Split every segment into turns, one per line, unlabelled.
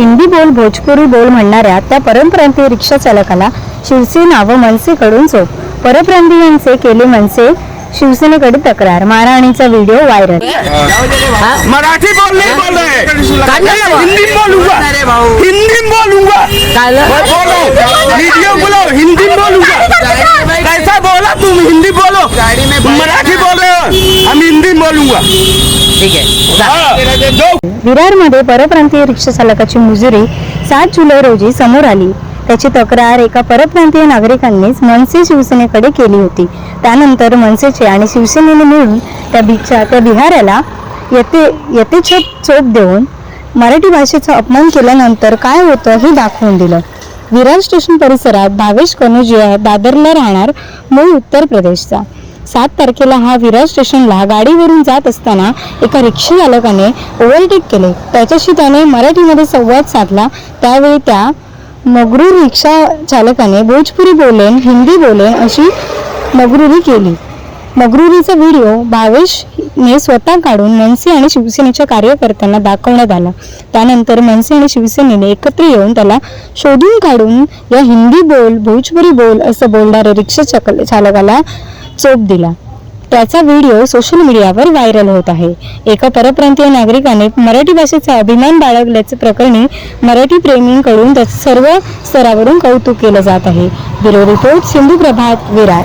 हिंदी बोल भोजपुरी बोल म्हणणाऱ्या त्या परप्रांतीय रिक्षा चालकाला शिवसेना व मनसेकडून चोप. परप्रांतीयांचे केले मनसे शिवसेनेकडे तक्रार. मारहाणीचा व्हिडिओ व्हायरल.
मराठी बोल नहीं बोल रहे हिंदी बोलूंगा हिंदी बोलूंगा बोलो वीडियो बोलो. हिंदी बोलूंगा कैसा बोला तुम हिंदी बोलो. मराठी बोल. रहे हो हम हिंदी बोलूंगा
ठीक आहे
दो
विरारमध्ये परप्रांतीय रिक्षा चालकाची मुजुरी सात जुलै रोजी समोर आली. त्याची तक्रार एका परप्रांतीय नागरिकांनीच मनसे शिवसेनेकडे केली होती. त्यानंतर मनसेचे आणि शिवसेनेने मिळून त्या भिक्षा त्या बिहाराला यथे यथेच्छत चोप देऊन मराठी भाषेचा अपमान केल्यानंतर काय होतं हे दाखवून दिलं. विरार स्टेशन परिसरात भावेश कनोजिया दादरला राहणार मूळ उत्तर प्रदेशचा. सात तारखेला हा विरार स्टेशनला गाडीवरून जात असताना एका रिक्षा चालकाने ओव्हरटेक केले. त्याच्याशी त्याने मराठीमध्ये संवाद साधला. त्यावेळी त्या मगरूर रिक्षा चालकाने भोजपुरी बोलेन हिंदी बोलेन अशी मगरुरी केली. मगरुरीचा व्हिडिओ भावेशने स्वतः काढून मनसे आणि शिवसेनेच्या कार्यकर्त्यांना दाखवण्यात आला. त्यानंतर मनसे आणि शिवसेनेने एकत्र येऊन त्याला शोधून काढून या हिंदी बोल भोजपुरी बोल असं बोलणाऱ्या रिक्षा चालकाला चोप दिला. त्याचा व्हिडिओ सोशल मीडियावर व्हायरल होत आहे. एका परप्रांतीय नागरिकाने मराठी भाषेचा अभिमान बाळगल्याचे प्रकरणी मराठी प्रेमींकडून सर्व स्तरावरून कौतुक केलं जात आहे. Bureau report Sindhu Prabhat Virar.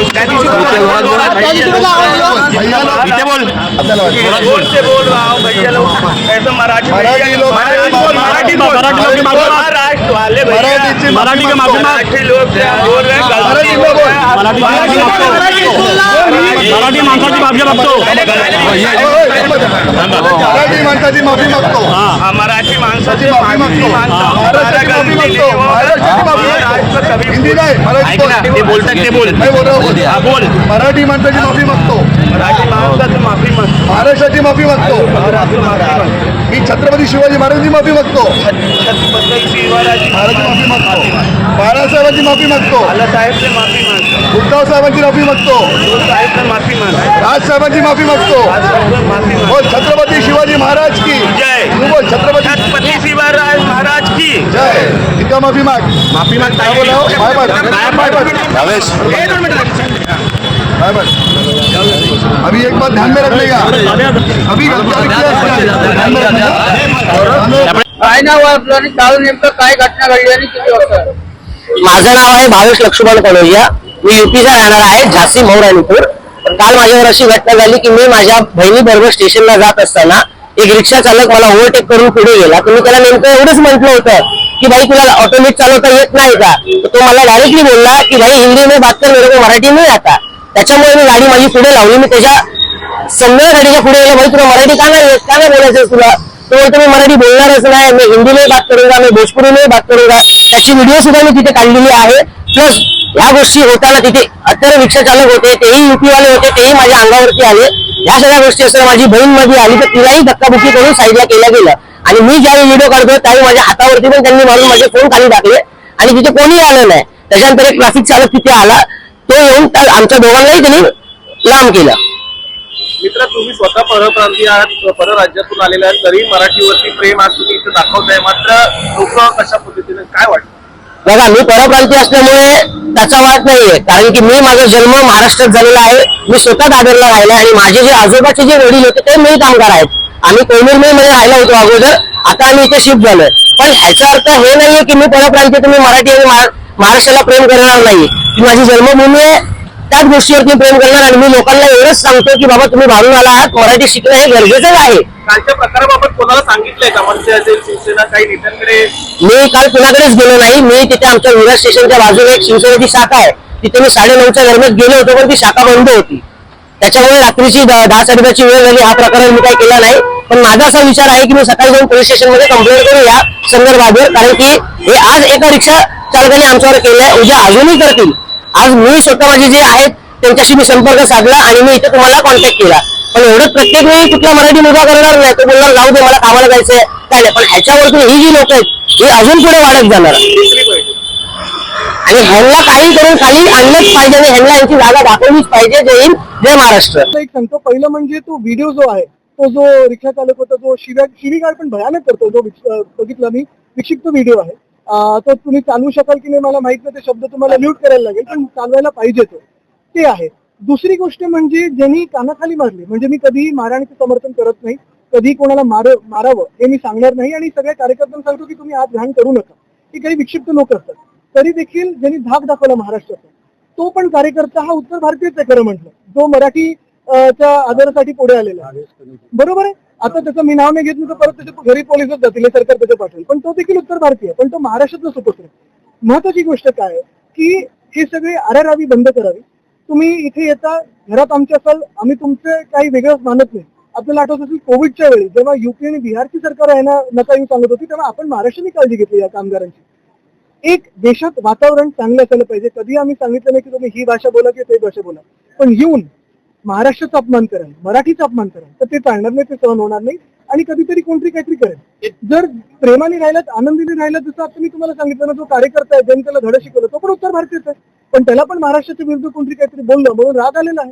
त्या दिवशी कसा आवाज
भैया लोग
इथे बोल
आपल्याला वाटतं.
जोर से बोल रहा हूँ भैया लोग ऐसा मराठी
मराठी लोग
मराठी बोल मराठी लोग की माफी मांग महाराष्ट्र वाले भैया
मराठीची माफी
मराठी की माफी मांग मराठी लोग क्या बोल रहे हैं
मराठी
गलती
में बोल.
मराठी मराठी मागतो मराठी माणसाची माफी मागतो
मराठी माणसाची माफी मागतो
हाँ, मराठी माणसाची
माफी मागतो महाराष्ट्राची माफी मागतो महाराष्ट्राची माफी मराठी
ऐक ना ते
बोल
बोलतात ते बोल
बोल हूँ.
हा, बोल
मराठी माणसाची माफी मागतो
मराठी माणसाची माफी मागतो
महाराष्ट्राची माफी मागतो मी छत्रपती शिवाजी महाराजांची माफी मागतो
छत्रपती शिवाजी
महाराजांची माफी मागतो बाळासाहेबांची माफी मागतो
साहेबचे माफी मागतो
उद्धव साहेबांची माफी मागतो
साहेबचे माफी मागतो
राजसाहेबांची माफी मागतो
माफी मागतो
बोल छत्रपती शिवाजी महाराज की
जय.
तू बोल छत्रपती
छत्रपती शिवराज महाराज की
जय इथं माफी माग.
माफी माग
काय बोला हो? Bye. Bye bye. Bye bye bye. अभी एक बात ध्यान में रखने का अभी किया है,
काय नाव आहे आपलं आणि काल नेमकं काय घटना घडली आणि किती वाजता?
माझं नाव आहे भावेश लक्ष्मण कलोजिया मी युपीचा राहणार आहे झाशी मौराणीपूर पण काल माझ्यावर अशी घटना झाली की मी माझ्या बहिणी बरोबर स्टेशनला जात असताना एक रिक्षा चालक मला ओव्हरटेक करून पुढे गेला. तर मी त्याला नेमकं एवढंच म्हटलं होतं की भाई तुला ऑटोमेट चालवता येत नाही का? तर तो मला डायरेक्टली बोलला की भाई हिंदी में बात कर मेरे को मराठी नाही आता. त्याच्यामुळे मी गाडी माझी पुढे लावली. मी त्याच्या समजा गाडीच्या पुढे गेलो. भाई तुला मराठी का नाही येत? का नाही बोलायचं तुला? तो बोलतो मी मराठी बोलणारच नाही. मी हिंदी नाही बात करूंगा मी भोजपुरी नाही बात करूंगा. त्याची व्हिडिओ सुद्धा मी तिथे काढलेली आहे. प्लस या गोष्टी होताना तिथे अत्यंत रिक्षा चालक होते तेही युपीवाले होते तेही माझ्या अंगावरती आले. या सगळ्या गोष्टी असताना माझी बहीणमध्ये आली तर तिलाही धक्काबुक्की करून साईडला केलं गेलं. आणि मी ज्यावेळी व्हिडिओ काढतो त्यावेळी माझ्या हातावरती पण त्यांनी मारून माझे फोन खाली टाकले. आणि तिथे कोणी आलं नाही. त्याच्यानंतर एक ट्रॅफिक चालक तिथे आला. तो येऊन त्या आमच्या दोघांनाही त्यांनी लांब केलं.
मित्र तुम्ही स्वतः परप्रांतीय आहात परराज्यातून आलेले आहात तरी मराठीवरती प्रेम आज तुम्ही इथं दाखवताय. मात्र लोक कशा पद्धतीने काय वाटतं?
बघा मी परप्रांतीय असल्यामुळे त्याचा वाद नाहीये. कारण की मी माझा जन्म महाराष्ट्रात झालेला आहे. मी स्वतः दादरला राहिला आणि माझे जे आजोबाचे जे वडील होते ते मिल कामगार आहेत. आम्ही कोयनूर मिलमध्ये राहिला होतो अगोदर. आता आम्ही इथे शिफ्ट झालोय. पण ह्याचा अर्थ हे नाहीये की मी परप्रांतीय तुम्ही मराठी आणि महा- महाराष्ट्राला प्रेम करणार नाही ती माझी जन्मभूमी आहे त्याच गोष्टीवरती प्रेम करणार आणि मी लोकांना एवढंच सांगतो की बाबा तुम्ही बाहेरून आला आहात मराठी शिकणं हे गरजेचं आहे.
कालच्या प्रकाराबाबत कोणाला सांगितलंय का? मनसे असेल शिवसेना काही नेत्यांकडे?
मी काल कुणाकडेच गेलो नाही. मी तिथे आमच्या विरार स्टेशनच्या बाजूला एक शिवसेनेची शाखा आहे. तिथे मी साडे नऊच्या दरम्यान गेलो होतो पण ती शाखा बंद होती. त्याच्यामुळे रात्रीची दहा साडेदहाची वेळ झाली. हा प्रकार मी काही केला नाही. पण माझा असा विचार आहे की मी सकाळी जाऊन पोलीस स्टेशनमध्ये कंप्लेंट करू या संदर्भावर कारण की हे आज एका रिक्षा चालकाने आमच्यावर केलंय उद्या अजूनही करतील. आज मी स्वतः माझे जे आहेत त्यांच्याशी मी संपर्क साधला आणि मी इथे तुम्हाला कॉन्टॅक्ट केला. पण एवढं प्रत्येक वेळी कुठला मराठी मुलगा करणार नाही तो बोलणार जाऊ दे मला कामाला जायचंय. काय नाही पण ह्याच्यावरती ही जी लोक आहेत ही अजून पुढे वाढत जाणार. आणि ह्यांना काही करून खाली आणलंच पाहिजे आणि ह्यांना यांची जागा दाखवलीच पाहिजे जय हिंद जय महाराष्ट्र.
एक सांगतो पहिलं म्हणजे तो व्हिडिओ जो आहे तो जो रिक्षा चालक होता जो शिव्या शिवीगाळ पण भयानक करतो जो बघितला मी विक्षिप्त व्हिडिओ आहे. तर तो तुम्ही चालवू शकाल की नाही मला माहीत नाही ते शब्द तुम्हाला म्यूट करायला लागेल पण चालवायला पाहिजे तो. ते आहे. दुसरी गोष्ट म्हणजे ज्यांनी कानाखाली मारली म्हणजे मी कधीही मारहाणीचं समर्थन करत नाही कधी कोणाला मार मारावं हे मी सांगणार नाही आणि सगळ्या कार्यकर्त्यांना सांगतो की तुम्ही आज घाण करू नका. की काही विक्षिप्त लोक असतात. तरी देखील ज्यांनी धाक दाखवला महाराष्ट्राचा तो पण कार्यकर्ता हा उत्तर भारतीयच आहे खरं म्हटलं. जो मराठी च्या आदरासाठी पुढे आलेला आहे. बरोबर आहे? आता त्याचं मी नाव नाही घेत नाही तर परत त्याच्या घरी पोलिसच जातील हे सरकार त्याच्या पाठवेल. पण तो देखील उत्तर भारतीय पण तो महाराष्ट्रातला सुपुत्र आहे. महत्वाची गोष्ट काय आहे? की हे सगळे आरारावी बंद करावी. तुम्ही इथे येता घरात आमच्या असाल आम्ही तुमचे काही वेगळं मानत नाही. आपल्याला आठवत असेल कोविडच्या वेळी जेव्हा युपी आणि बिहारची सरकार आहे ना नका येऊ सांगत होती तेव्हा आपण महाराष्ट्राने काळजी घेतली या कामगारांची. एक देशात वातावरण चांगलं असायला पाहिजे. कधी आम्ही सांगितलं नाही की तुम्ही ही भाषा बोला किंवा ती भाषा बोला. पण येऊन महाराष्ट्राचा अपमान कराल मराठीचा अपमान कराल तर ते चालणार नाही ते सहन होणार नाही आणि कधीतरी कोणतरी काहीतरी करेल. जर प्रेमाने राहिलात आनंदीने राहिलं जसं आता मी तुम्हाला सांगितलं ना जो कार्यकर्ता आहे ज्यांनी त्याला धडा शिकवलं तो पण उत्तर भारतीयच आहे. पण त्याला पण महाराष्ट्राच्या विरुद्ध कोणतरी काहीतरी बोललं म्हणून राग आलेला आहे.